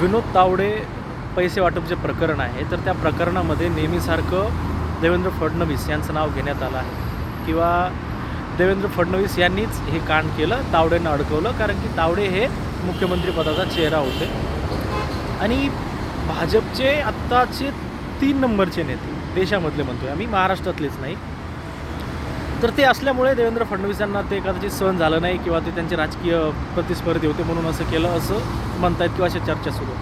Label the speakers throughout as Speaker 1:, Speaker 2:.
Speaker 1: विनोद तावडे पैसे वाटपचे प्रकरण आहे तर त्या प्रकरणामध्ये नेहमीसारखं देवेंद्र फडणवीस यांचं नाव घेण्यात आलं आहे. किंवा देवेंद्र फडणवीस यांनीच हे कांड केलं तावडेनं अडकवलं कारण की तावडे हे मुख्यमंत्रीपदाचा चेहरा होते. आणि भाजपचे आत्ताचे तीन नंबरचे नेते देशामधले म्हणतोय आम्ही महाराष्ट्रातलेच नाही. तर ते असल्यामुळे देवेंद्र फडणवीस यांना ते कदाचित सहन झालं नाही किंवा ते त्यांचे राजकीय प्रतिस्पर्धी होते म्हणून असं केलं असं म्हणतायत किंवा अशा चर्चा सुरू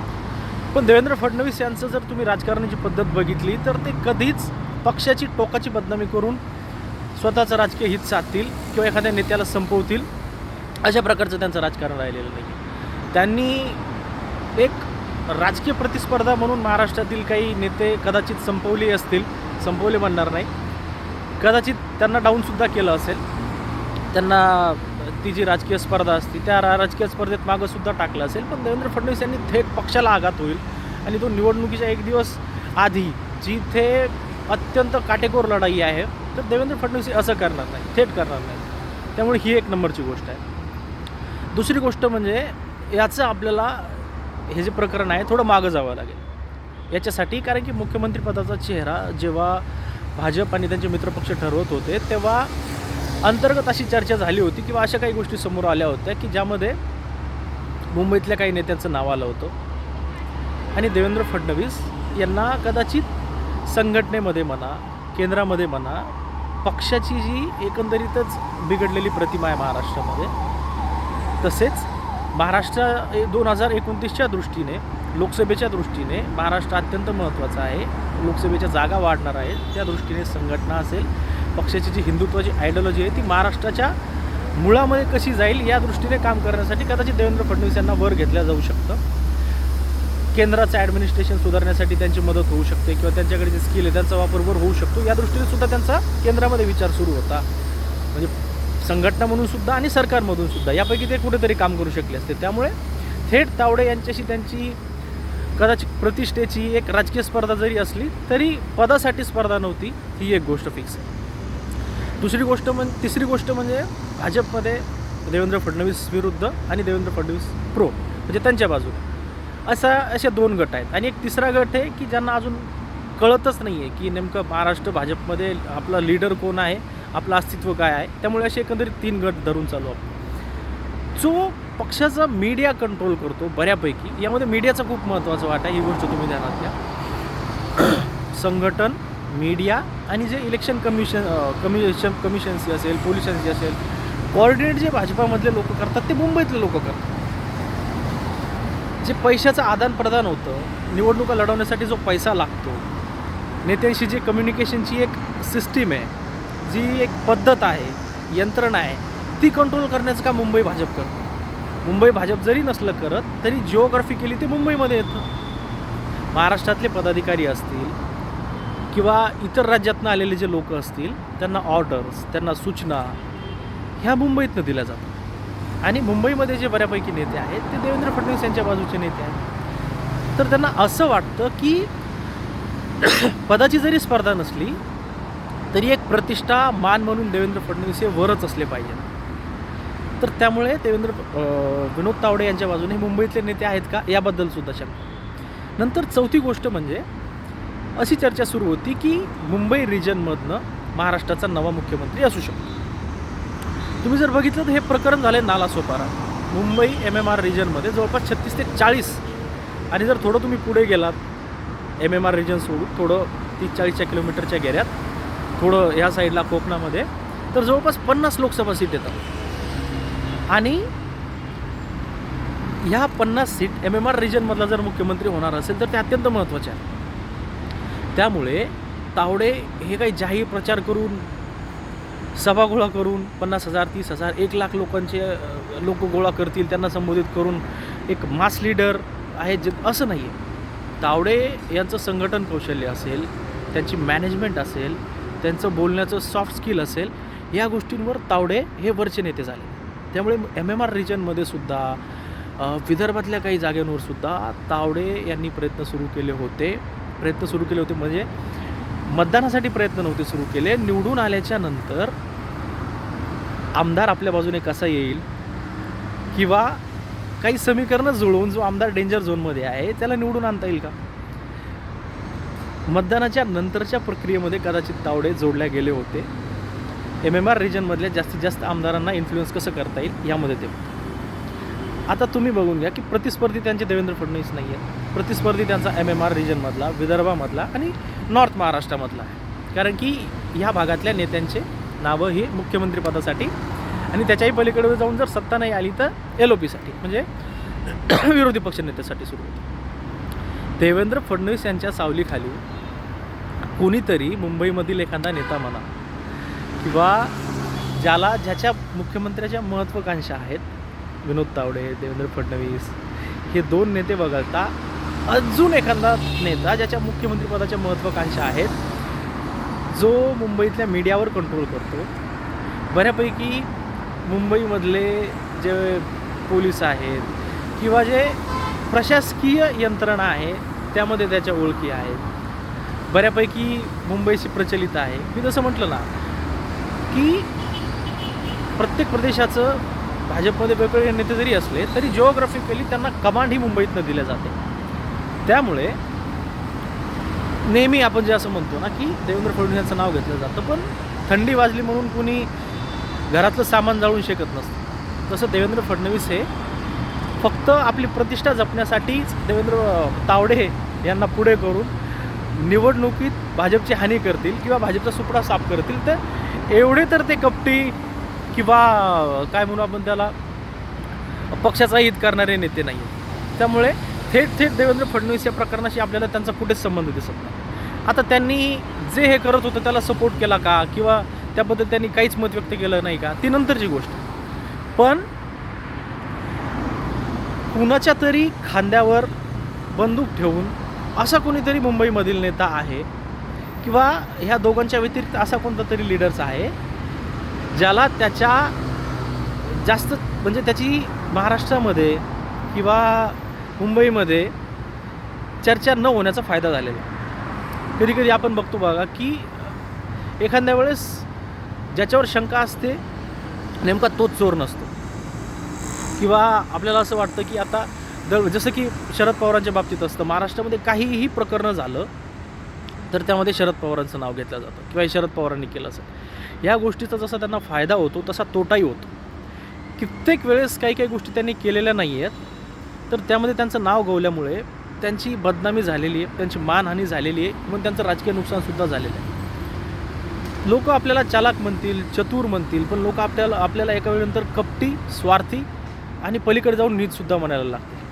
Speaker 1: पण देवेंद्र फडणवीस यांचं जर तुम्ही राजकारणाची पद्धत बघितली तर ते कधीच पक्षाची टोकाची बदनामी करून स्वतःचं राजकीय हित साधतील किंवा एखाद्या नेत्याला संपवतील अशा प्रकारचं त्यांचं राजकारण राहिलेलं नाही त्यांनी एक राजकीय प्रतिस्पर्धा म्हणून महाराष्ट्रातील काही नेते कदाचित संपवले असतील संपवले म्हणणार नाही कदाचित त्यांना डाऊनसुद्धा केलं असेल. त्यांना ती जी राजकीय स्पर्धा असते त्या राजकीय स्पर्धेत मागंसुद्धा टाकलं असेल. पण देवेंद्र फडणवीस यांनी थेट पक्षाला आघात होईल आणि तो निवडणुकीच्या एक दिवस आधी जिथे अत्यंत काटेकोर लढाई आहे तर देवेंद्र फडणवीस असं करणार नाही थेट करणार नाही. त्यामुळे ही एक नंबरची गोष्ट आहे. दुसरी गोष्ट म्हणजे याचं आपल्याला हे जे प्रकरण आहे थोडं मागं जावं लागेल. याच्यासाठी कारण की मुख्यमंत्रीपदाचा चेहरा जेव्हा भाजप आणि त्यांचे मित्रपक्ष ठरवत होते तेव्हा अंतर्गत अशी चर्चा झाली होती किंवा अशा काही गोष्टी समोर आल्या होत्या की ज्यामध्ये मुंबईतल्या काही नेत्यांचं नाव आलं होतं. आणि देवेंद्र फडणवीस यांना कदाचित संघटनेमध्ये म्हणा केंद्रामध्ये म्हणा पक्षाची जी एकंदरीतच बिघडलेली प्रतिमा आहे महाराष्ट्रामध्ये तसेच महाराष्ट्र दोन हजार एकोणतीसच्या दृष्टीने लोकसभेच्या दृष्टीने महाराष्ट्र अत्यंत महत्त्वाचा आहे. लोकसभेच्या जागा वाढणार आहेत. त्या दृष्टीने संघटना असेल पक्षाची जी हिंदुत्वाची आयडिओलॉजी आहे ती महाराष्ट्राच्या मुळामध्ये कशी जाईल या दृष्टीने काम करण्यासाठी कदाचित देवेंद्र फडणवीस यांना वर घेतल्या जाऊ शकतं. केंद्राचं ॲडमिनिस्ट्रेशन सुधारण्यासाठी त्यांची मदत होऊ शकते किंवा त्यांच्याकडे जे स्किल आहे त्यांचा वापर वर होऊ शकतो. या दृष्टीने सुद्धा त्यांचा केंद्रामध्ये विचार सुरू होता. म्हणजे संघटना म्हणून सुद्धा आणि सरकारमधून सुद्धा. यापैकी ते कुठेतरी काम करू शकले असते. त्यामुळे थेट तावडे यांच्याशी त्यांची कदाचित प्रतिष्ठेची एक राजकीय स्पर्धा जरी असली तरी पदासाठी स्पर्धा नव्हती ही एक गोष्ट फिक्स आहे. दुसरी गोष्ट म्हण तिसरी गोष्ट म्हणजे भाजपमध्ये देवेंद्र फडणवीस विरुद्ध आणि देवेंद्र फडणवीस प्रो म्हणजे त्यांच्या बाजूने. असा असे दोन गट आहेत. आणि एक तिसरा गट आहे की ज्यांना अजून कळतच नाही आहे की नेमकं महाराष्ट्र भाजपमध्ये आपला लीडर कोण आहे आपलं अस्तित्व काय आहे त्यामुळे असे एकंदरीत तीन गट धरून चालू आपण. जो पक्षाचा मीडिया कंट्रोल करतो बऱ्यापैकी यामध्ये मीडियाचा खूप महत्त्वाचा वाटा आहे ही गोष्ट तुम्ही ध्यानात घ्या. संघटन मीडिया आणि जे इलेक्शन कमिशन कमिशन कमिशन्सी असेल पोलिसांची असेल कोऑर्डिनेट जे भाजपामधले लोक करतात ते मुंबईतले लोक करतात. जे पैशाचं आदानप्रदान होतं निवडणुका लढवण्यासाठी जो पैसा लागतो नेत्यांशी जी कम्युनिकेशनची एक सिस्टीम आहे जी एक पद्धत आहे यंत्रणा आहे ती कंट्रोल करण्याचं काम मुंबई भाजप करतं? मुंबई भाजप जरी नसलं करत तरी जिओग्राफिकली ते मुंबईमध्ये येतं. महाराष्ट्रातले पदाधिकारी असतील किंवा इतर राज्यातनं आलेले जे लोक असतील त्यांना ऑर्डर्स त्यांना सूचना ह्या मुंबईतनं दिल्या जातात. आणि मुंबईमध्ये जे बऱ्यापैकी नेते आहेत ते देवेंद्र फडणवीस यांच्या बाजूचे नेते आहेत. तर त्यांना असं वाटतं की पदाची जरी स्पर्धा नसली तरी एक प्रतिष्ठा मान म्हणून देवेंद्र फडणवीस हे वरच असले पाहिजेत. तर त्यामुळे देवेंद्र विनोद तावडे यांच्या बाजूने मुंबईतले नेते आहेत का? याबद्दल सुद्धा शंका. नंतर चौथी गोष्ट म्हणजे अशी चर्चा सुरू होती की मुंबई रिजनमधनं महाराष्ट्राचा नवा मुख्यमंत्री असू शकतो. तुम्ही जर बघितलं तर हे प्रकरण झाले Nalasopara. Mumbai M M R रिजनमध्ये जवळपास छत्तीस ते चाळीस आणि जर थोडं तुम्ही पुढे गेलात एम एम आर रिजन सोडून थोडं तीस चाळीसच्या किलोमीटरच्या गेऱ्यात थोडं ह्या साईडला कोकणामध्ये तर जवळपास पन्नास लोकसभा सीट येतात. आणि ह्या पन्नास सीट एम एम आर रिजनमधला जर मुख्यमंत्री होणार असेल तर ते अत्यंत महत्त्वाचे आहे. त्यामुळे तावडे हे काही जाहीर प्रचार करून सभा गोळा करून पन्नास हजार तीस हजार एक लाख लोकांचे लोक गोळा करतील त्यांना संबोधित करून एक मास लीडर आहे जे असं नाही आहे तावडे यांचं संघटन कौशल्य असेल त्यांची मॅनेजमेंट असेल त्यांचं बोलण्याचं सॉफ्ट स्किल असेल या गोष्टींवर तावडे हे वरचे नेते झाले. त्यामुळे एम एम आर रिजनमध्ये सुद्धा विदर्भातल्या काही जागांवर सुद्धा तावडे यांनी प्रयत्न सुरू केले होते. प्रयत्न सुरू केले होते म्हणजे मतदानासाठी प्रयत्न नव्हते सुरू केले. निवडून आल्याच्यानंतर आमदार आपल्या बाजूने कसा येईल किंवा काही समीकरणं जुळवून जो आमदार डेंजर झोनमध्ये आहे त्याला निवडून आणता येईल का? मतदानाच्या नंतरच्या प्रक्रियेमध्ये कदाचित तावडे जोडल्या गेले होते. एम एम आर रिजनमधल्या जास्तीत जास्त आमदारांना इन्फ्लुएन्स कसं करता येईल यामध्ये ते आता तुम्ही बघून घ्या की प्रतिस्पर्धी त्यांचे देवेंद्र फडणवीस नाही आहेत. प्रतिस्पर्धी त्यांचा एम एम आर रिजनमधला विदर्भामधला आणि नॉर्थ महाराष्ट्रामधला आहे. कारण की ह्या भागातल्या नेत्यांचे नावं ही मुख्यमंत्रीपदासाठी आणि त्याच्याही पलीकडे जाऊन जर सत्ता नाही आली तर एल ओ पीसाठी म्हणजे विरोधी पक्ष नेत्यासाठी सुरू होते. देवेंद्र फडणवीस यांच्या सावलीखाली कोणीतरी मुंबईमधील एखादा नेता म्हणा किंवा ज्याला ज्याच्या मुख्यमंत्र्याच्या महत्त्वाकांक्षा आहेत विनोद तावडे देवेंद्र फडणवीस हे दोन नेते वगळता अजून एखादा नेता ज्याच्या मुख्यमंत्रीपदाच्या महत्त्वाकांक्षा आहेत जो मुंबईतल्या मीडियावर कंट्रोल करतो. बऱ्यापैकी मुंबईमधले जे पोलीस आहेत किंवा जे प्रशासकीय यंत्रणा आहे त्यामध्ये त्याच्या ओळखी आहेत. बऱ्यापैकी मुंबईशी प्रचलित आहे. मी जसं म्हटलं ना की प्रत्येक प्रदेशाचं भाजपमध्ये वेगवेगळे नेते जरी असले तरी जिओग्राफिकली त्यांना कमांड ही मुंबईतनं दिल्या जाते. त्यामुळे नेहमी आपण जे असं म्हणतो ना की देवेंद्र फडणवीस यांचं नाव घेतलं जातं पण थंडी वाजली म्हणून कुणी घरातलं सामान जाळून शकत नसतं. तसं देवेंद्र फडणवीस हे फक्त आपली प्रतिष्ठा जपण्यासाठीच देवेंद्र तावडे यांना पुढे करून निवडणुकीत भाजपची हानी करतील किंवा भाजपचा सुपडा साफ करतील तर एवढे तर ते कपटी किंवा काय म्हणू आपण त्याला पक्षाचा हित करणारे नेते नाही त्यामुळे थेट थेट देवेंद्र फडणवीस या प्रकरणाशी आपल्याला त्यांचा कुठेच संबंध दिसत नाही. आता त्यांनी जे हे करत होतं त्याला सपोर्ट केला का? किंवा त्याबद्दल त्यांनी काहीच मत व्यक्त केलं नाही का? ती नंतरची गोष्ट. पण कुणाच्या तरी खांद्यावर बंदूक ठेवून असा कोणीतरी मुंबईमधील नेता आहे किंवा ह्या दोघांच्या व्यतिरिक्त असा कोणता तरी लिडर्स आहे ज्याला त्याच्या जास्त म्हणजे त्याची महाराष्ट्रामध्ये किंवा मुंबईमध्ये चर्चा न होण्याचा फायदा झालेला आहे. कधी कधी आपण बघतो बघा की एखाद्या वेळेस ज्याच्यावर शंका असते नेमका तोच चोर नसतो. किंवा आपल्याला असं वाटतं की आता दळ जसं की शरद पवारांच्या बाबतीत असतं महाराष्ट्रामध्ये काहीही प्रकरणं झालं तर त्यामध्ये शरद पवारांचं नाव घेतलं जातं किंवा शरद पवारांनी केलं असेल. या गोष्टीचा जसा त्यांना फायदा होतो तसा तोटाही होतो. कित्येक वेळेस काही काही गोष्टी त्यांनी केलेल्या नाही आहेत तर त्यामध्ये त्यांचं नाव गवल्यामुळे त्यांची बदनामी झालेली आहे त्यांची मानहानी झालेली आहे म्हणून त्यांचं राजकीय नुकसानसुद्धा झालेलं आहे. लोक आपल्याला चालाक म्हणतील चतुर म्हणतील पण लोक आपल्याला आपल्याला एका वेळेनंतर कपटी स्वार्थी आणि पलीकडे जाऊन नीतसुद्धा म्हणायला लागते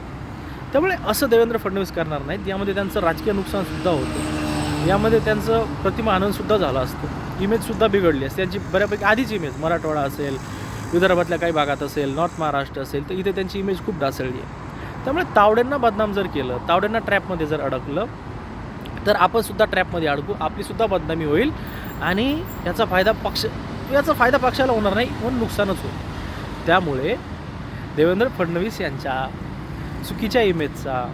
Speaker 1: त्यामुळे असं देवेंद्र फडणवीस करणार नाहीत यामध्ये त्यांचं राजकीय नुकसानसुद्धा होतं. यामध्ये त्यांचं प्रतिमाननसुद्धा झालं असतं. इमेजसुद्धा बिघडली असते. त्यांची बऱ्यापैकी आधीच इमेज मराठवाडा असेल विदर्भातल्या काही भागात असेल नॉर्थ महाराष्ट्र असेल तर इथे त्यांची इमेज खूप ढासळली आहे. त्यामुळे तावड्यांना बदनाम जर केलं तावड्यांना ट्रॅपमध्ये जर अडकलं तर आपणसुद्धा ट्रॅपमध्ये अडकू आपलीसुद्धा बदनामी होईल आणि याचा फायदा पक्ष याचा फायदा पक्षाला होणार नाही म्हणून नुकसानच होईल. त्यामुळे देवेंद्र फडणवीस यांच्या चुकीच्या इमेजचा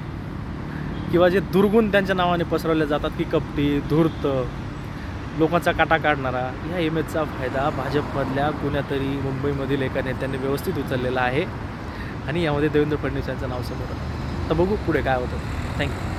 Speaker 1: किंवा जे दुर्गुण त्यांच्या नावाने पसरवले जातात की कपटी धूर्त लोकांचा काटा काढणारा ह्या इमेजचा फायदा भाजपमधल्या कुण्यातरी मुंबईमधील एका नेत्याने व्यवस्थित उचललेला आहे. आणि यामध्ये देवेंद्र फडणवीस यांचं नाव समोर आलं. तर बघू पुढे काय होतं. थँक्यू